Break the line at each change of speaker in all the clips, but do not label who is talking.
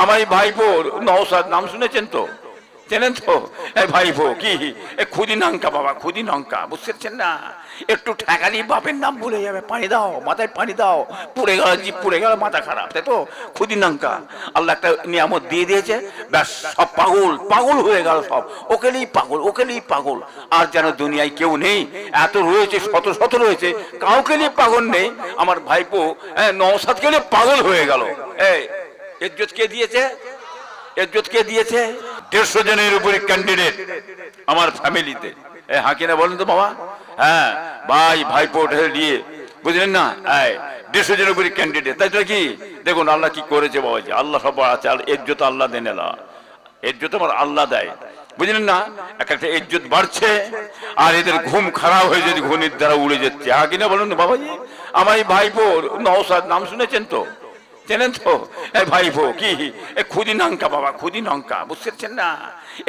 আমার এই ভাইপো নওসাদ নাম শুনেছেন তো? চেনেন তো? এই ভাইপো, কি? এ খুদি নঙ্কা বাবা খুদি নঙ্কা বুঝতে পারছেন না? একটু ঠেকালি, বাপের নাম ভুলে যাবে। পানি দাও, মাথায় পানি দাও। পুড়ে গেল জিপ পুড়ে গেল মাথা খারাপ, তাই তো? খুদি নঙ্কা আল্লাহ একটা নিয়ামত দিয়ে দিয়েছে। ব্যাস, সব পাগল পাগল হয়ে গেল সব। ওকেলেই পাগল ওকেলেই পাগল। আর যেন দুনিয়ায় কেউ নেই, এত রয়েছে, শত শত রয়েছে, কাউকে নিয়ে পাগল নেই। আমার ভাইপো হ্যাঁ নওসাদকে নিয়ে পাগল হয়ে গেল। এই কে দিয়েছে? কে দিয়েছে? দেড়শো জনের উপরে ক্যান্ডিডেট আমার ফ্যামিলিতে বলেন তো বাবা? হ্যাঁ ভাই দিয়ে বুঝলেন না? দেড়শো জনের উপরে ক্যান্ডিডেট তাই কি দেখুন, আল্লাহ কি করেছে বাবাজি? আল্লাহ সব আছে, আর ইজ্জত আল্লাহ দেন এলা। ইজ্জত আমার আল্লাহ দেয়। বুঝলেন না? এক একটা ইজ্জত বাড়ছে, আর এদের ঘুম খারাপ হয়ে যদি ঘুনির দ্বারা উড়ে যাচ্ছে। হাকিনা বলুন তো বাবাজি, আমার এই ভাইপো নাম শুনেছেন তো? চেনেন তো? ভাইপো কি? খুদি নঙ্কা বাবা, খুদি নঙ্কা বুঝতে না?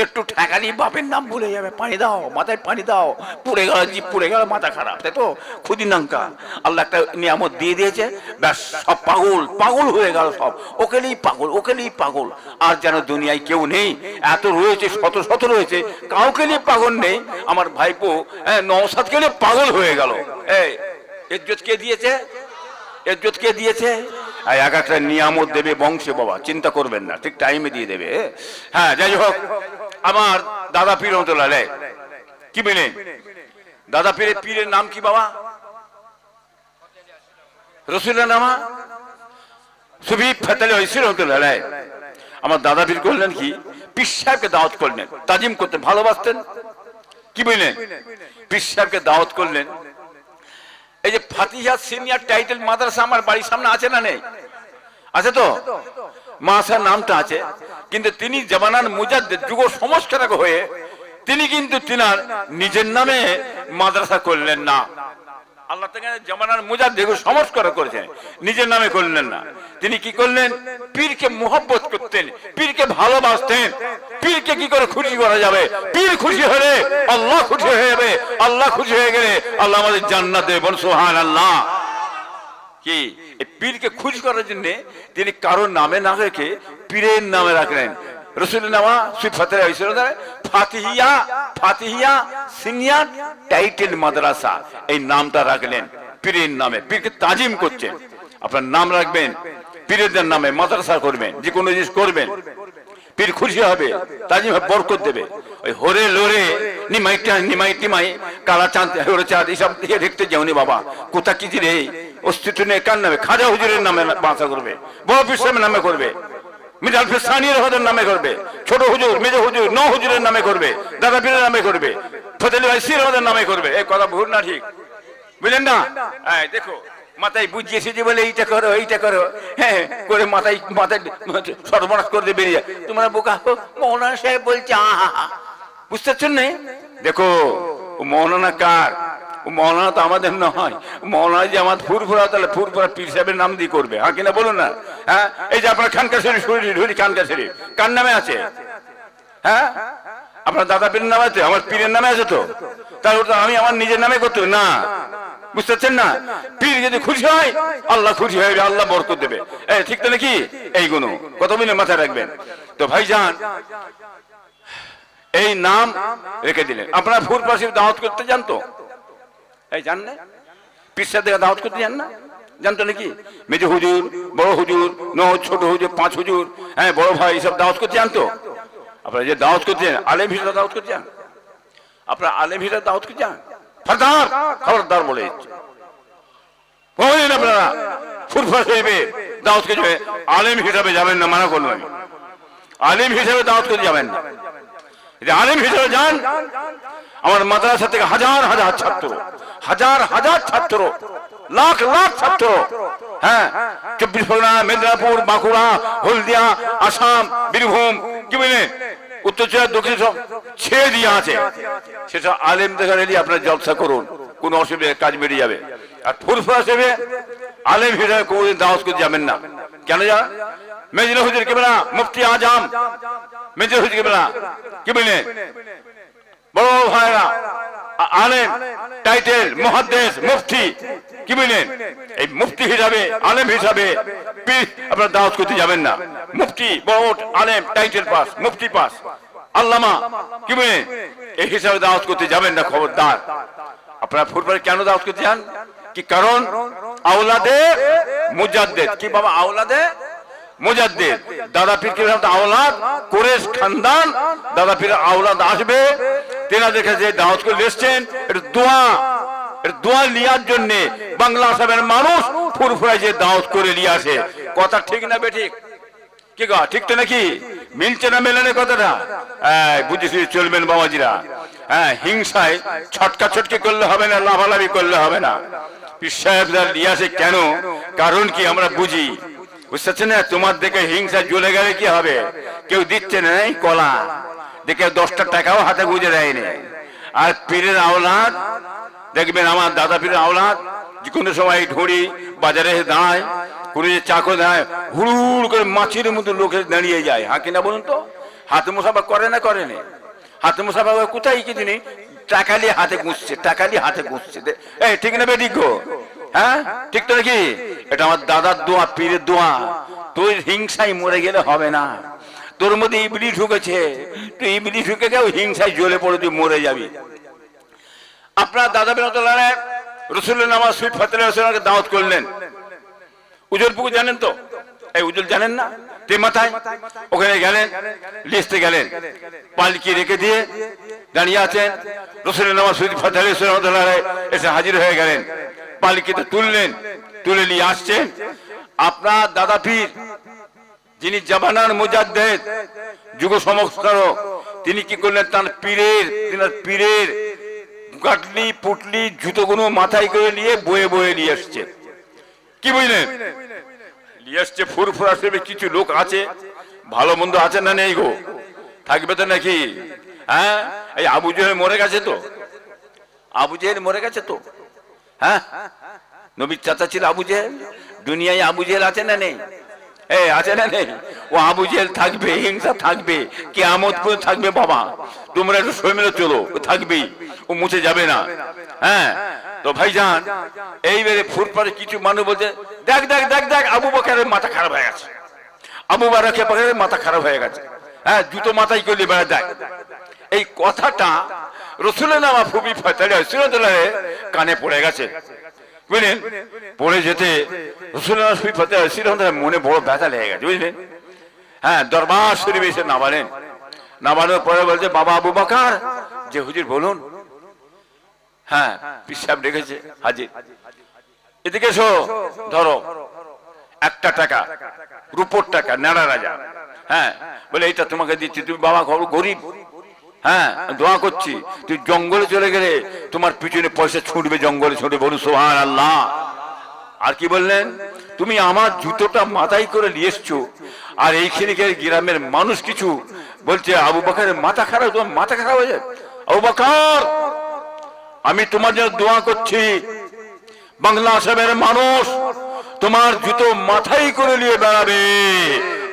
একটু ঠেকালি বাপের নাম ভুলে যাবে, পানি দাও, মাথায় পানি দাও, পুড়ে গেল জিপ পুড়ে গেল মাথা খারাপ, তাই তো? খুদি নঙ্কা, আল্লাহ একটা নিয়ামত দিয়ে দিয়েছে, ব্যাস, সব পাগল পাগল হয়ে গেল সব। ওকেলেই পাগল ওকেলেই পাগল। আর যেন দুনিয়ায় কেউ নেই, এত রয়েছে, শত শত রয়েছে, কাউকে নিয়ে পাগল নেই। আমার ভাইপো নওসাদকে নিয়ে পাগল হয়ে গেল। এই ইজ্জত কে দিয়েছে? ইজ্জত কে দিয়েছে? আর এক একটা নিয়ামত দেবে বংশে বাবা, চিন্তা করবেন না, ঠিক টাইমে দিয়ে দেবে। হ্যাঁ যাই হোক, আমার দাদা পীর রহমতুল্লাহ কি বলেন দাদা পীরের পীরের নাম কি বাবা? রসুল্লাহ নামা? সুবি ফেতালে হয়েছিল রহমতুল্লাহ আমার দাদা পীর করলেন কি? পীর সাহেবকে দাওয়াত করলেন, তাজিম করতে ভালোবাসতেন। কি বললেন পীর সাহেবকে দাওয়াত করলেন এই যে ফাতিহা সিনিয়র টাইটেল মাদ্রাসা আমার বাড়ির সামনে আছে না নেই? আছে তো? মাসার নামটা আছে। কিন্তু তিনি জামানার মুজাদ্দের যুগ সংস্কারক হয়ে তিনি কিন্তু তিনার নিজের নামে মাদ্রাসা করলেন না। আল্লাহ সংস্কার করেছেন। নিজের নামে করলেন না। তিনি কি করলেন? পীরকে মোহব্বত করতেন, পীরকে ভালোবাসতেন। পীরকে কি করে খুশি করা যাবে? পীর খুশি হলে আল্লাহ খুশি হয়ে যাবে। আল্লাহ খুশি হয়ে গেলে আল্লাহ আমাদের জান্নাত বল সুবহান আল্লাহ কি? পীরকে খুশি করার জন্য তিনি কারোর নামে না রেখে পীরের নামে রাখলেন। রসুল নামা সুফাতের হয়েছিল ফাতিহিয়া ফাতিহিয়া সিনিয়র টাইটেল মাদ্রাসা। এই নামটা রাখলেন পীরের নামে পীরকে তাজিম করছেন। আপনার নাম রাখবেন নামে মাদ্রাসা করবেন যে কোনো জিনিস করবেন। পীর খুশি হবে তাজিম বরকত দেবে। ওই হরে লোরে নিমাইটা নিমাই টিমাই কালা চাঁদ হরে চাঁদ এইসব দিয়ে দেখতে যাওনি বাবা। কোথা কি রে অস্তিত্ব নেই কার নামে? খাজা হুজুরের নামে বাঁচা করবে বড় বিশ্রামের নামে করবে। মিডাল ফিসানির হদের নামে করবে। ছোট হুজুর, মেজ হুজুর, ন হুজুরের নামে করবে, দাদা পীরের নামে করবে ভাই সির হদের নামে করবে। এই কথা ভুল না ঠিক? বুঝলেন না? দেখো, মাথায় বুঝিয়েছে যে বলে এইটা করো এইটা করো। হ্যাঁ করে মাথায় মাথায় সর্বনাশ করে দিয়ে বেরিয়ে। তোমরা বোকা মৌলানা সাহেব বলছে, আহা বুঝতে পারছেন না? দেখো মৌলানা কার? মৌলানা তো আমাদের নয়। মৌলানা যে আমার ফুরফুরা, তাহলে ফুরফুরা পীর সাহেবের নাম দিয়ে করবে। হ্যাঁ কিনা বলুন না? হ্যাঁ? এই যে আপনার খানকা শরীফ শরীর খানকা শরীফ কার নামে আছে? হ্যাঁ? আপনার দাদা পীরের নাম আছে? আমার পীরের নামে আছে তো? তাহলে আমি আমার নিজের নামে করতে না। বুঝতে পারছেন না? পীর যদি খুশি হয়, আল্লাহ খুশি হয়ে আল্লাহ বরকত দেবে। এই, ঠিক তো নাকি? এই গুণ কত মিনিট মাথায় রাখবেন? তো ভাইজান, এই নাম রেখে দিলেন। আপনারা ফুর পাশে দাওয়াত করতে যান তো? এই জান না? পিসা থেকে দাওয়াত করতে যান না? জানতো নাকি? মেজো হুজুর, বড় হুজুর ন ছোট হুজুর, পাঁচ হুজুর হ্যাঁ বড় ভাই সব দাওয়াত করতে জানতো আপনারা যে দাওয়াত করতে যান, আলেম হিসেবে দাওয়াত করতে যান? আপনারা আলেম হিসেবে দাওয়াত করতে যান? খবরদার খবরদার বলে। বলেন আপনারা ফুরফা সাহেবে দাওয়াত করতে আলেম হিসাবে যাবেন না, মানা করলাম আমি আলেম হিসাবে দাওয়াত করতে যাবেন না। আলেম হিসেবে যান আমার মাদ্রাসা থেকে হাজার হাজার ছাত্র, হাজার হাজার ছাত্র, লাখ লাখ ছাত্র। হ্যাঁ চব্বিশ পরগনা, মেদিনীপুর, বাঁকুড়া, হলদিয়া, আসাম, বীরভূম, কি বলেন উত্তর চীনা, দক্ষিণ সব ছেড়ে দিয়ে আছে। সেটা আলেম দেখা রেলি আপনার জলসা করুন, কোনো অসুবিধা কাজ বেরিয়ে যাবে। আর ফুরফুরা হিসেবে আলেম হিসেবে কোনোদিন দাওয়াত করে যাবেন না। কেন যা? মেজর হুজুর কেবে মুফতি আজাম, মেজর হুজুর কেবে কি বললেন বড় ভাইরা আলেম, টাইটেল, মহাদ্দেশ, মুফতি, কি বললেন এই মুফতি হিসাবে, আলেম হিসাবে আপনারা দাওয়াত করতে যাবেন না। মুফতি বহুত আলেম, টাইটেল পাস, মুফতি পাস। আল্লামা, কি বলে এই হিসাবে দাওয়াত করতে যাবেন না, খবরদার। আপনারা ফুটবলে কেন দাওয়াত করতে যান? কি কারণ? আওলাদে মুজাদ্দেদ। কি বাবা, আওলাদে? মুজাদ্দেদ। দাদা পীর কি আওলাদ, কোরেশ খানদান, দাদা পীর আওলাদ আসবে। তেনাদের কাছে দাওয়াত করে এসছেন, এটা দোয়া দোয়া লিয়ার জন্য বাংলা আসামের মানুষ ফুরফুরায় যে দাওয়াত করে নিয়ে আসে। কথা ঠিক না বেঠিক? কি গা ঠিক তো নাকি? মিলছে না মেলানে কথাটা? হ্যাঁ বুঝেছি চলবেন বাবাজিরা? হ্যাঁ হিংসায় ছটকা ছটকি করলে হবে না, লাভালাভি করলে হবে না। সাহেবরা নিয়ে আসে কেন? কারণ কি আমরা বুঝি? বুঝতে পারছেন না? তোমার দেখে হিংসা জ্বলে গেলে কি হবে? কেউ দিচ্ছে না কলা। দেখে দশটা টাকাও হাতে গুঁজে দেয়নি। আর পীরের আওলাদ, দেখবেন আমার দাদা পীরের আওলাদ, যে কোনো সময় ঢুড়ি বাজারে দাঁড়ায়, কোনো যে চাকো দেয় হুড়ুড় করে মাছের মতো লোকে দাঁড়িয়ে যায়। হ্যাঁ কিনা বলুন তো? হাতে মুসাফা করে না করেনি হাতে মুসাফা কোথায় কি জিনিস টাকা নিয়ে হাতে গুঁজছে, টাকা নিয়ে হাতে গুঁজছে। এই, ঠিক না গো? হ্যাঁ? ঠিক তো নাকি? এটা আমার দাদার দোয়া, পীরের দোয়া। তুই হিংসায় মরে গেলে হবে না। তোর মধ্যে ইবলি ঢুকেছে। তুই ইবলি ঢুকে গেও হিংসায় জ্বলে পড়ে, তুই মরে যাবি। আপনার দাদা বেরোতলার রসুল্লাহ নামাজ সুইট রসুলকে দাওয়াত করলেন। উজ্জ্বল পুকুর জানেন তো? এই উজ্জ্বল জানেন না? তে মাথায়? ওখানে গেলেন, লিস্টে গেলেন। পালকি রেখে দিয়ে দাঁড়িয়ে আছেন। রসুলের নামাজ এসে হাজির হয়ে গেলেন। পালকিতে তুললেন, তুলে নিয়ে আসছেন। আপনার দাদা পীর, যিনি জামানার মুজাদ্দেদ যুগ সংস্কারক তিনি কি করলেন? তার পীরের, তিনার পীরের কাটলি পুটলি, জুতোগুলো মাথায় করে নিয়ে বয়ে বয়ে নিয়ে আসছে। কি বুঝলেন? নিয়ে আসছে ফুরফুরা সেবে কিছু লোক আছে। ভালো মন্দ আছে না নেই গো? থাকবে তো নাকি? হ্যাঁ? এই আবু জহেল মরে গেছে তো? আবু জেহেল মরে গেছে তো? হ্যাঁ? নবীর চাচা ছিল আবু জেহেল? দুনিয়ায় আবু জেহেল আছে না নেই? এ, আছে না নেই? ও আবু জেহেল থাকবে, হিংসা থাকবে কি আমদ করে থাকবে বাবা। তোমরা একটু সই মিলে চলো, ও থাকবেই, ও মুছে যাবে না। হ্যাঁ? তো ভাইজান, এইবারে ফুটপাতে কিছু মানুষ বলছে দেখ দেখ দেখ দেখ, আবু বকারের মাথা খারাপ হয়ে গেছে। আবু বারাকে মাথা খারাপ হয়ে গেছে। হ্যাঁ জুতো মাথায় করলে বেড়া দেখ এই কথাটা রসুলের নামা ফুবি ফতালে কানে পড়ে গেছে। বুঝলেন? পড়ে যেতে রসুলের নামা মনে বড় ব্যথা লেগে গেছে, বুঝলেন? হ্যাঁ দরবার শরীফে এসে নামালেন। নামানোর পরে বলছে, বাবা আবু বকার, যে হুজুর বলুন। হ্যাঁ পিসাব রেখেছে, হাজির। এদিকে এসো। ধরো। একটা টাকা, রূপোর টাকা নেড়া রাজা। হ্যাঁ বলে এটা তোমাকে দিচ্ছি। তুমি বাবা ঘর গরিব। হ্যাঁ দোয়া করছি। তুই জঙ্গলে চলে গেলে তোমার পিছনে পয়সা ছুটবে, জঙ্গলে ছুটবে। বলুন সোহান আল্লাহ আর কি বললেন? তুমি আমার জুতোটা মাথায় করে নিয়ে এসছো। আর এইখানে গ্রামের মানুষ কিছু বলছে, আবু বাকারের মাথা খারাপ, তোমার মাথা খারাপ হয়ে যায়? আবু বাকার, আমি তোমার জন্য দোয়া করছি। বাংলা আসামের মানুষ, তোমার জুতো মাথায় করে নিয়ে বেড়াবে।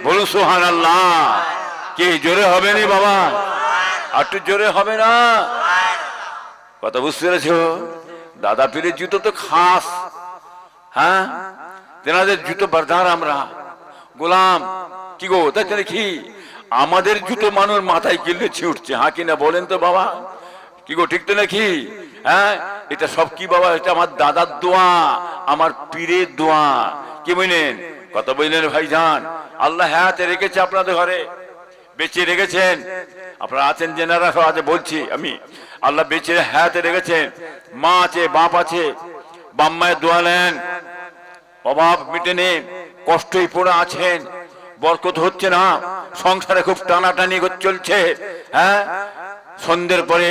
বলুন সোহান আল্লাহ কে জোরে হবে না বাবা? একটু জোরে হবে না? কথা বুঝতে পেরেছ? দাদা পীরের জুতো তো খাস। হ্যাঁ? তেনাদের জুতো বারদার আমরা। গোলাম, কি গো, তাই কি আমাদের জুতো মানুষ মাথায় কিনলে ছিউটছে হ্যাঁ কিনা বলেন তো বাবা? কি গো, ঠিক তো নাকি? হ্যাঁ এটা সব কি বাবা? এটা আমার দাদার দোয়া, আমার পীরের দোয়া। কি বুঝলেন কত বুঝলেন ভাইজান? আল্লাহ হ্যাঁ রেখেছে আপনাদের ঘরে, বেঁচে রেখেছেন। আপনারা আছেন সব আছে বলছি আমি। আল্লাহ বেঁচে হ্যাঁ রেখেছেন। মা আছে, বাপ আছে, বাম্মায় দোয়া নেন। অভাব মিটেনে, কষ্টই পড়ে আছেন। বরকত হচ্ছে না, সংসারে খুব টানাটানি চলছে। হ্যাঁ সন্ধ্যের পরে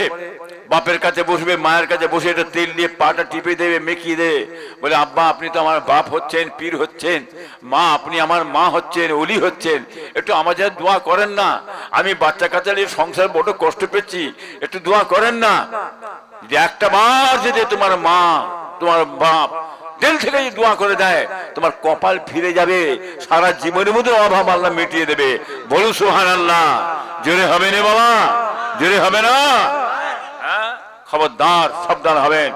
বাপের কাছে বসবে, মায়ের কাছে বসে এটা তেল দিয়ে পাটা টিপে দেবে মেকিয়ে দেবে। বলে, আব্বা, আপনি তো আমার বাপ হচ্ছেন, পীর হচ্ছেন, মা, আপনি আমার মা হচ্ছেন অলি হচ্ছেন, একটু জন্য দোয়া করেন না। আমি বাচ্চা নিয়ে সংসার বড় কষ্ট পেয়েছি, একটু দোয়া করেন না। যদি একটা বার যদি তোমার মা, তোমার বাপ দিল থেকে যদি দোয়া করে দেয়, তোমার কপাল ফিরে যাবে, সারা জীবনের মধ্যে অভাব আল্লাহ মিটিয়ে দেবে। বলুন সুহান আল্লাহ জোরে হবে না বাবা? জোরে হবে না? হ্যাঁ? খবরদার, সাবধান হবেন।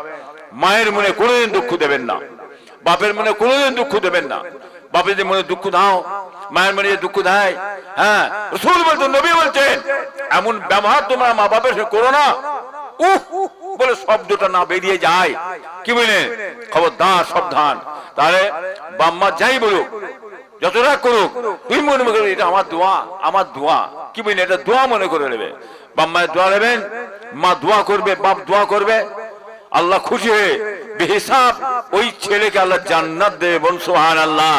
মায়ের মনে কোনোদিন দুঃখ দেবেন না। বাপের মনে কোনোদিন দুঃখ দেবেন না। বাপেদের মনে দুঃখ দাও, মায়ের মনে দুঃখ দেয় হ্যাঁ? রসুল বলছেন নবী বলছেন এমন ব্যবহার তোমরা মা বাপের সঙ্গে করো না। উহ! বলে শব্দটা না বেরিয়ে যায়। কি বললেন খবরদার, সাবধান। তাহলে বাম্মা যাই বলুক যতটা করুক তুই মনে করে এটা আমার দোয়া আমার দোয়া। কি বললেন এটা দোয়া মনে করে নেবে। বাপ মায়ের দোয়া নেবেন, মা দোয়া করবে, বাপ দোয়া করবে। আল্লাহ খুশি হয়ে, বেহিসাব ওই ছেলেকে আল্লাহ জান্নাত দেবে বল সুহান আল্লাহ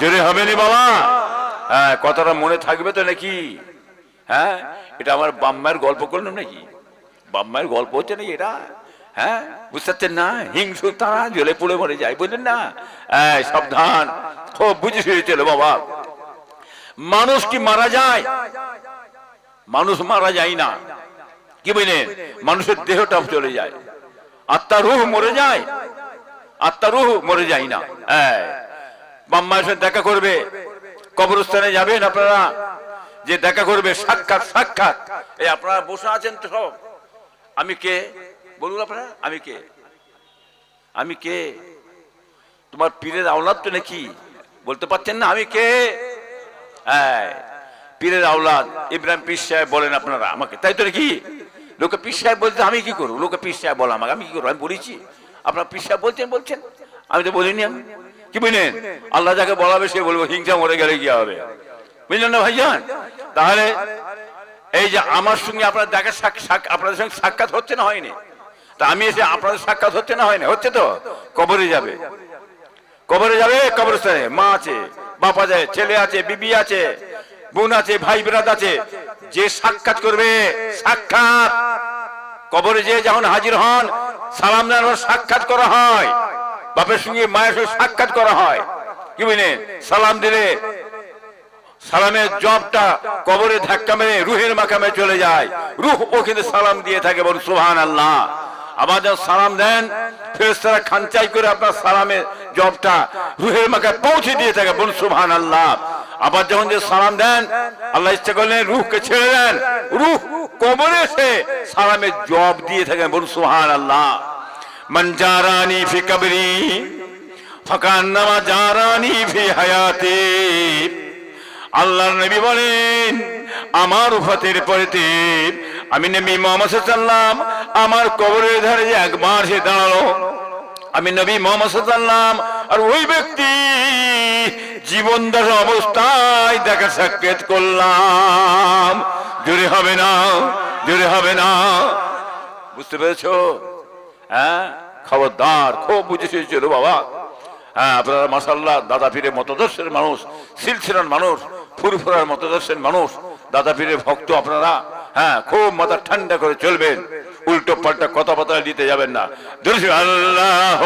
জোরে হবে নি বাবা? হ্যাঁ কথাটা মনে থাকবে তো নাকি? হ্যাঁ এটা আমার বাম্মায়ের গল্প করলাম নাকি? বাম্মায়ের গল্প হচ্ছে নাকি এটা? হ্যাঁ বুঝতে না? হিংসু তারা জ্বলে পুড়ে মরে যায়, বুঝলেন না? হ্যাঁ সাবধান। খুব বুঝে শুয়েছিল বাবা। মানুষ কি মারা যায়? মানুষ মারা যায় না। কি বুঝলেন মানুষের দেহটা চলে যায়। আত্মা রুহ মরে যায়। আত্মা রুহ মরে যায় না। হ্যাঁ। বাম্মার সাথে দেখা করবে। কবরস্থানে যাবেন আপনারা। যে দেখা করবে, সাক্ষাৎ সাক্ষাৎ। এই আপনারা বসে আছেন তো সব। আমি কে? বলুন আপনারা, আমি কে? আমি কে? তোমার পীরের আওলাদ তো নাকি? বলতে পারছেন না আমি কে? হ্যাঁ পীরের আওলাদ ইব্রাহিম পীর সাহেব বলেন আপনারা আমাকে। তাই তো নাকি? লোকে পীর সাহেব বলতে আমি কি করব? লোকে পীর সাহেব বলে আমাকে, আমি কি করব? আমি বলেছি। আপনার পীর সাহেব বলছেন বলছেন। আমি তো বলিনি আমি। কি বুঝলেন আল্লাহ যাকে বলাবে সে বলব, হিংসা মরে গেলে কি হবে? বুঝলেন না ভাইজান? তাহলে এই যে আমার সঙ্গে আপনার দেখা আপনাদের সঙ্গে সাক্ষাৎ হচ্ছে না হয়নি? তা আমি এসে আপনাদের সাক্ষাৎ হচ্ছে না হয়নি? হচ্ছে তো? কবরে যাবে। কবরে যাবে? কবরস্থানে। মা আছে বাবা যায় ছেলে আছে, বিবি আছে, বোন আছে, ভাই বিরাদ আছে। যে সাক্ষাৎ করবে, সাক্ষাৎ। কবরে যে যখন হাজির হন, সালাম সাক্ষাৎ করা হয়। বাপের সঙ্গে মায়ের সঙ্গে সাক্ষাৎ করা হয়। কি বুঝলেন সালাম দিলে, সালামের জবটা কবরে ধাক্কা মেরে রুহের মাকামে চলে যায়। রুহ ও কিন্তু সালাম দিয়ে থাকে বল সুহান আল্লাহ আবার যখন সালাম দেন ফেরেস্তারা খানচাই করে আপনার সালামের জবটা রুহের মাকায় পৌঁছে দিয়ে থাকে। বল সুহান আল্লাহ আবার যখন যে সালাম দেন, আল্লাহ ইচ্ছা করলেন রুহকে ছেড়ে দেন। রুহ কবরে এসে সালামের জব দিয়ে থাকেন। বল সুহান আল্লাহ হায়াতি। আল্লাহর বলেন, আমার আমি নবী মোহাম্মদ আমার কবরের ধারে যে একবার সে দাঁড়াল আমি নবী মোহাম্মদ সাল্লাম আর ওই ব্যক্তি জীবন দশা অবস্থায় দেখা সাক্ষাৎ করলাম। জোরে হবে না, জোরে হবে না। বুঝতে পেরেছ? হ্যাঁ? খবরদার, খুব বুঝে শুয়েছিল বাবা। হ্যাঁ আপনারা মাসাল্লাহ দাদা পীরের মতদর্শের মানুষ, সিলসিলার মানুষ, ফুরফুরার মতদর্শের মানুষ দাদা পীরের ভক্ত আপনারা। হ্যাঁ খুব মাথা ঠান্ডা করে চলবেন। উল্টো পাল্টা কথা কথাবার্তা দিতে যাবেন না। আল্লাহ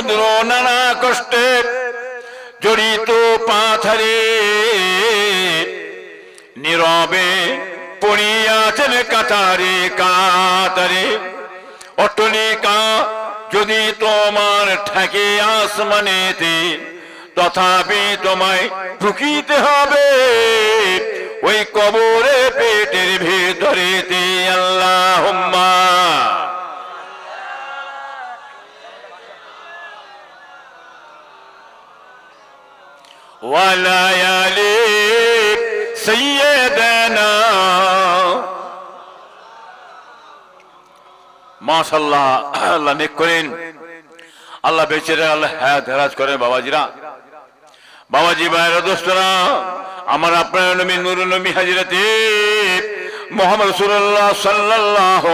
রৌদ্র নানা কষ্টে জড়িত পাথারে। নীরবে পড়িয়াছেন কাতারে কাতারে। অটলিকা যদি তোমার ঠাকে আসমানেতে, তথাপি তোমায় ঢুকিতে হবে ওই কবরে পেটের ভেতরেতে। আল্লাহ ওয়ালায়ালি সৈয়দনা মাশাল্লাহ আল্লাহ নেক করেন আল্লাহ বেঁচে আল্লাহ হ্যাঁ হেরাজ করেন বাবাজিরা বাবাজি ভাইরা দোস্তরা আমার আপনার নবী নুর নবী হাজিরাতে মোহাম্মদ রসুল্লাহ সাল্লাহ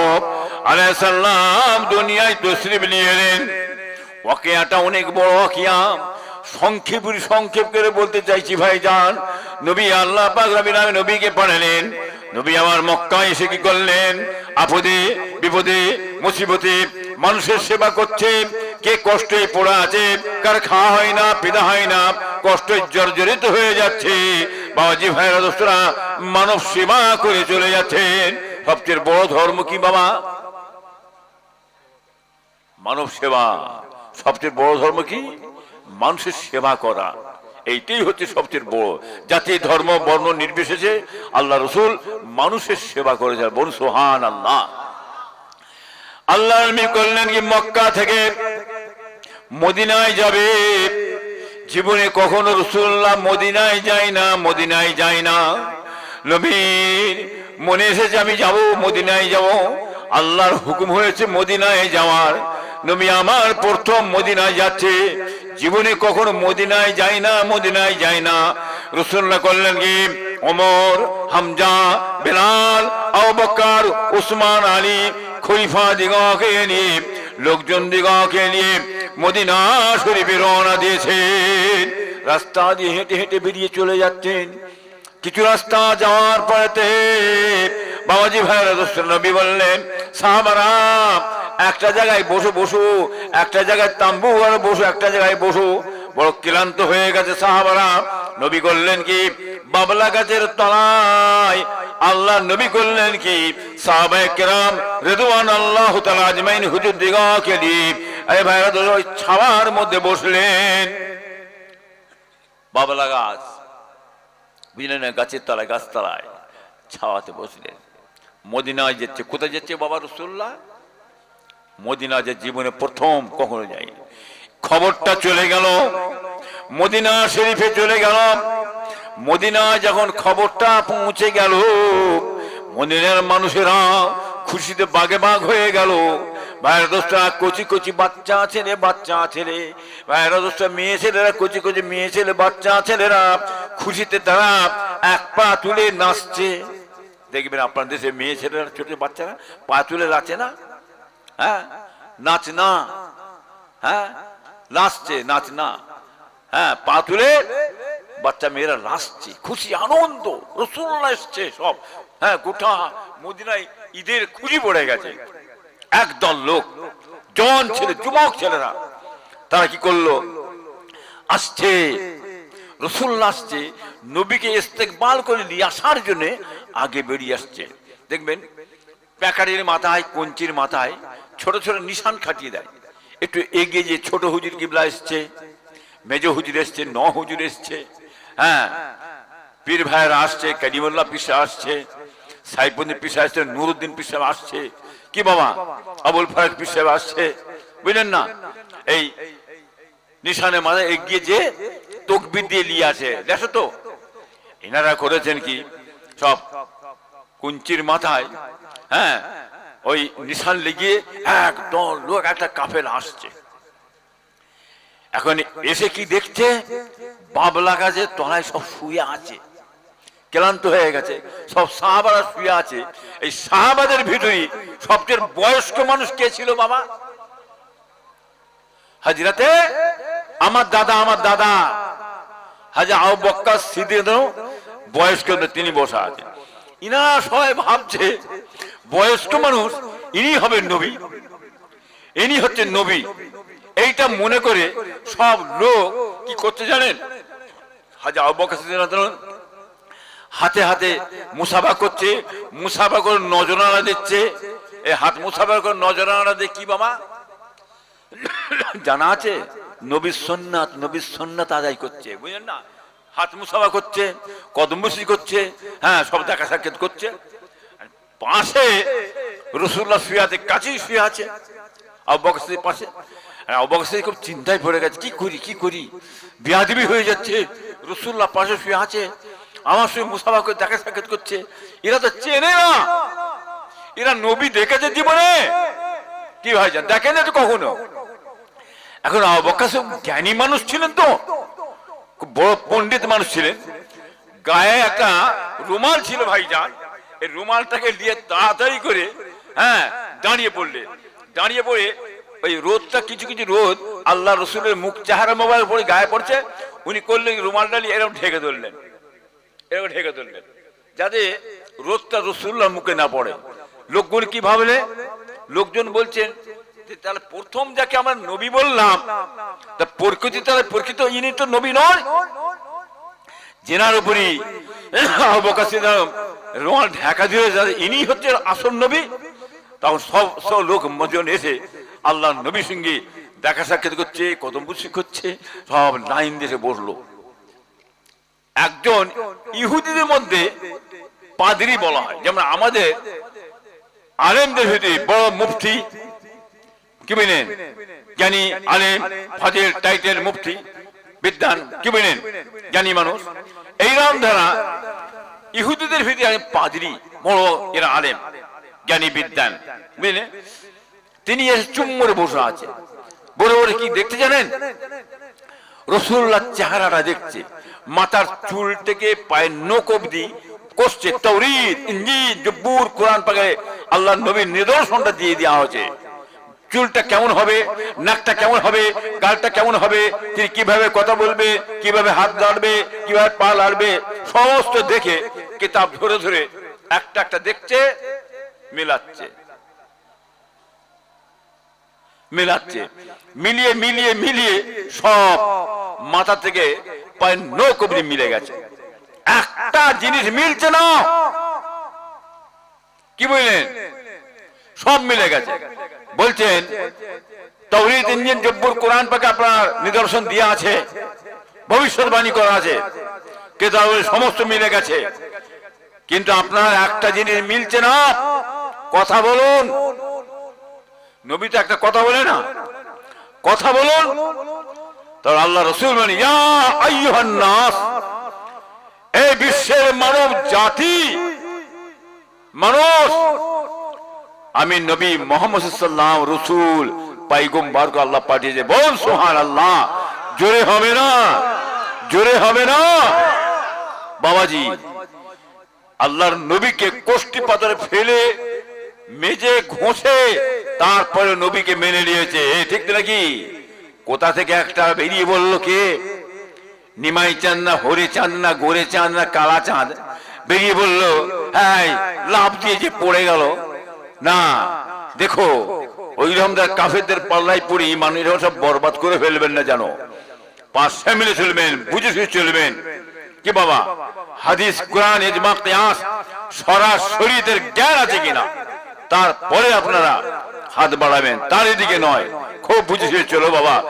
আলাই সাল্লাম দুনিয়ায় তশরিফ নিয়ে এলেন ওয়াকিয়াটা অনেক বড় ওয়াকিয়া সংক্ষেপ সংক্ষেপ করে বলতে চাইছি ভাই যান নবী আল্লাহ পাক রবির নবীকে পাঠালেন। নবী আমার মক্কায় এসে কি করলেন? আপদে, বিপদে, মুসিবতে মানুষের সেবা করছে, কে কষ্টে পড়া আছে, কার খাওয়া হয় না পিদা হয় না, কষ্ট জর্জরিত হয়ে যাচ্ছে। বাবাজি ভাইরা দোস্তরা, মানব সেবা করে চলে যাচ্ছেন। সবচেয়ে বড় ধর্ম কি, বাবা? মানব সেবা। সবচেয়ে বড় ধর্ম কি? মানুষের সেবা করা। এইটাই হচ্ছে সবচেয়ে বড়। জাতি ধর্ম, বর্ণ নির্বিশেষে আল্লাহ রসুল মানুষের সেবা করে যান বলুন সোহান আল্লাহ আল্লাহ করলেন কি, মক্কা থেকে মদিনায় যাবে। জীবনে কখনো রসুল্লাহ মদিনায় যায় না, মদিনায় যায় না। নবীর মনে এসেছে, আমি যাব, মদিনায় যাব। আল্লাহর হুকুম হয়েছে মদিনায় যাওয়ার। নবী আমার প্রথম মদিনায় যাচ্ছে। জীবনে কখনো মদিনায় যায় না, মদিনায় যায় না। রসুল্লাহ করলেন কি, ওমর, হামজা, বেলাল, আবু বকর, উসমান, আলী খলিফা দিগকে নিয়ে, লোকজন দিগকে নিয়ে মদিনা শরীফে রওনা দিয়েছেন। রাস্তা দিয়ে হেঁটে হেঁটে বেরিয়ে চলে যাচ্ছেন। কিছু রাস্তা যাওয়ার পরেতে বাবাজি ভাইয়ের দোস্ত নবী বললেন, সাহাবারা একটা জায়গায় বসো বসো। একটা জায়গায় তাম্বু আর বসো, একটা জায়গায় বসো। বড় ক্লান্ত হয়ে গেছে সাহাবারা। নবী করলেন কি? বাবলা গাছের তলায় আল্লাহ নবী করলেন কি? সাহাবায়ে কেরাম রেদওয়ান আল্লাহ আজমাইন হুজুর দিগকে দিয়ে এই ভাইরা তো ওই ছাওয়ার মধ্যে বসলেন। বাবলা গাছ, বুঝলেন গাছের তলায়, গাছতলায় ছাওয়াতে বসলেন। মদিনায় যাচ্ছে। কোথায় যাচ্ছে বাবা রসুল্লাহ মদিনা যে জীবনে প্রথম কখনো যাই খবরটা চলে গেল, মদিনা শরীফে চলে গেল। মদিনা যখন খবরটা পৌঁছে গেল, মদিনার মানুষেরা খুশিতে বাগে বাগ হয়ে গেল। দোষটা কচি কচি বাচ্চা ছেলে বাচ্চা ছেলে মেয়ে ছেলেরা, কচি কচি মেয়ে ছেলে, বাচ্চা ছেলেরা খুশিতে তারা এক পা তুলে নাচছে। দেখবেন আপনার দেশে মেয়ে ছেলেরা, ছোট বাচ্চারা পা তুলে নাচে না? হ্যাঁ? নাচ না। হ্যাঁ? নাচছে, নাচ না। হ্যাঁ পা তুলে বাচ্চা মেয়েরা নাচছে, খুশি, আনন্দ, রসুল্লাহ এসছে সব। হ্যাঁ গোটা মদিনায় ঈদের খুশি পড়ে গেছে। একদল লোক, জন ছেলে, যুবক ছেলেরা, তারা কি করল? আসছে, রসুল্লাহ আসছে, নবীকে ইস্তেকবাল করে নিয়ে আসার জন্য আগে বেরিয়ে আসছে। দেখবেন, প্যাকারের মাথায়, কঞ্চির মাথায় ছোট ছোট নিশান খাটিয়ে দেয়। একটু এগিয়ে যে ছোট হুজুর কিবলা এসছে, মেজ হুজুর এসছে, ন হুজুর এসছে হ্যাঁ পীর ভাইয়েরা আসছে কারিমুল্লাহ পিসা আসছে, সাইফুদ্দিন পিসা আসছে, নুরুদ্দিন পিসা আসছে, কি বাবা? আবুল ফারাজ পিসা আসছে, বুঝলেন না? এই নিশানে মাথায় এগিয়ে যে তকবির দিয়ে নিয়ে আছে দেখো তো? এনারা করেছেন কি? সব কুঞ্চির মাথায় হ্যাঁ ওই নিশান লেগে একদম লোক একটা কাফেল আসছে। এখন এসে কি দেখছে? বাবলা গাছের তলায় সব শুয়ে আছে। ক্লান্ত হয়ে গেছে। সব সাহাবারা শুয়ে আছে। এই সাহাবাদের ভিতরে সবচেয়ে বয়স্ক মানুষ কে ছিল বাবা? হাজিরাতে? আমার দাদা আমার দাদা। হাজা আউ বক্কা সিদ্দিক বয়স্ক তিনি বসা আছে ইনারা সবাই ভাবছে, বয়স্ক মানুষ, ইনি হবেন নবী। ইনি হচ্ছে নবী। এইটা মনে করে সব লোক কি করতে জানেন? হাতে হাতে মুসাফা করছে, মুসাফা করে নজরানা দিচ্ছে। এই হাত মুসাফা করে নজরানা দিয়ে কি বাবা? জানা আছে? নবীর সন্ন্যাত নবীর সন্ন্যাত আদায় করছে, বুঝলেন না? হাত মুসাফা করছে কদম বসি করছে হ্যাঁ সব দেখা সাক্ষাৎ করছে। পাশে রসুল্লাহ শুয়ে আছে, কাছেই শুয়ে আছে অবকাশের পাশে। অবকাশের খুব চিন্তায় পড়ে গেছে, কি করি কি করি? বিয়াদিবি হয়ে যাচ্ছে, রসুল্লাহ পাশে শুয়ে আছে, আমার সঙ্গে মুসাফা করে দেখা সাক্ষাৎ করছে। এরা তো চেনে না। এরা নবী দেখেছে জীবনে। কি ভাই যান দেখেন তো কখনো? এখন অবকাশ জ্ঞানী মানুষ ছিলেন তো। বড় পণ্ডিত মানুষ ছিলেন। গায়ে একটা রুমাল ছিল ভাইজান। এই রুমালটাকে নিয়ে তাড়াতাড়ি করে হ্যাঁ দাঁড়িয়ে পড়লে দাঁড়িয়ে পড়ে ওই রোদটা কিছু কিছু রোদ আল্লাহ রসুলের মুখ চেহারা মোবাইল পরে গায়ে পড়ছে। উনি করলেন রুমালটা নিয়ে এরকম ঢেকে ধরলেন। এরকম ঢেকে ধরলেন। যাতে রোদটা রসুল্লাহ মুখে না পড়ে। লোকগুলো কি ভাবলে? লোকজন বলছেন তাহলে প্রথম যাকে আমরা নবী বললাম, তা প্রকৃতি তাহলে প্রকৃত ইনি তো নবী নয়। জেনার উপরই বকর ঢাকা দিয়ে ইনি হচ্ছে আসল নবী, তখন সব সব লোক মজন এসে আল্লাহ নবীর সঙ্গে দেখা সাক্ষাৎ করছে, কদম বুসি করছে, সব লাইন দেশে বসল। একজন ইহুদিদের মধ্যে পাদরি বলা হয়, যেমন আমাদের আলেমদের ভিতরে বড় মুফতি কি বলেন জ্ঞানী আলেম ফাজিল টাইটেল মুফতি বিদ্যান কি বলেন জ্ঞানী মানুষ। এইরকম ধারা ইহুদিদের ভিতরে পাদরি বড় এরা আলেম, জ্ঞানী বিদ্যান বুঝলেন? তিনি এসে চুম্মরে বসে আছে। বলে বড় কি দেখতে জানেন? রসুল্লাহ চেহারাটা দেখছে। মাথার চুল থেকে পায়ের নোক অব্দি কষছে। তৌরিদ ইঞ্জিন জব্বুর, কোরআন পাকে আল্লাহ নবীর নিদর্শনটা দিয়ে দেওয়া হয়েছে। চুলটা কেমন হবে, নাকটা কেমন হবে, গালটা কেমন হবে, তিনি কীভাবে কথা বলবে, কীভাবে হাত লাড়বে কীভাবে পা লাড়বে সমস্ত দেখে কিতাব ধরে ধরে একটা একটা দেখছে, মেলাচ্ছে। মেলাচ্ছে। মিলিয়ে মিলিয়ে মিলিয়ে সব মাথা থেকে নখ অব্দি মিলে গেছে। একটা জিনিস মিলছে না। কি বললেন? সব মিলে গেছে। বলছেন তৌরিদ ইঞ্জিন জব্বুর কোরআন পাকে আপনার নিদর্শন দেওয়া আছে, ভবিষ্যৎবাণী করা আছে কেতাবের সমস্ত মিলে গেছে। কিন্তু আপনার একটা জিনিস মিলছে না, কথা বলুন। নবী তো একটা কথা বলে না। কথা বলুন। তার আল্লাহ রসুল এই বিশ্বের মানব জাতি, মানুষ আমি নবী মোহাম্মদ সাল্লাম রসুল পাইগম্বারকে আল্লাহ পাঠিয়েছে। বল সোহান আল্লাহ জোরে হবে না? জোরে হবে না? বাবাজি, আল্লাহর নবীকে কোষ্টি পাথরে ফেলে, মেজে ঘষে, তারপরে নবীকে মেনে নিয়েছে। ঠিক নাকি কোথা থেকে একটা বেরিয়ে বলল কে? নিমাই চাঁদ না, হরে চাঁদ না, গোরে চাঁদ না, কালা চাঁদ বেরিয়ে বলল হ্যাঁ লাভ দিয়ে যে পড়ে গেল না, দেখো, ওই রকমদার কাফেরদের পাল্লাই পড়ি মানুষেরা সব বরবাদ করে ফেলবেন না জানো? পাঁচ ফ্যামিলি চলবেন বুঝে সুঝে চলবেন? কি বাবা? হাদিস, কোরআন, ইজমা সরাসরিদের জ্ঞান আছে কিনা? তারপরে আপনারা হাত বাড়াবেন, তার এদিকে নয়। খুব বুঝে সুঝে চলো বাবা।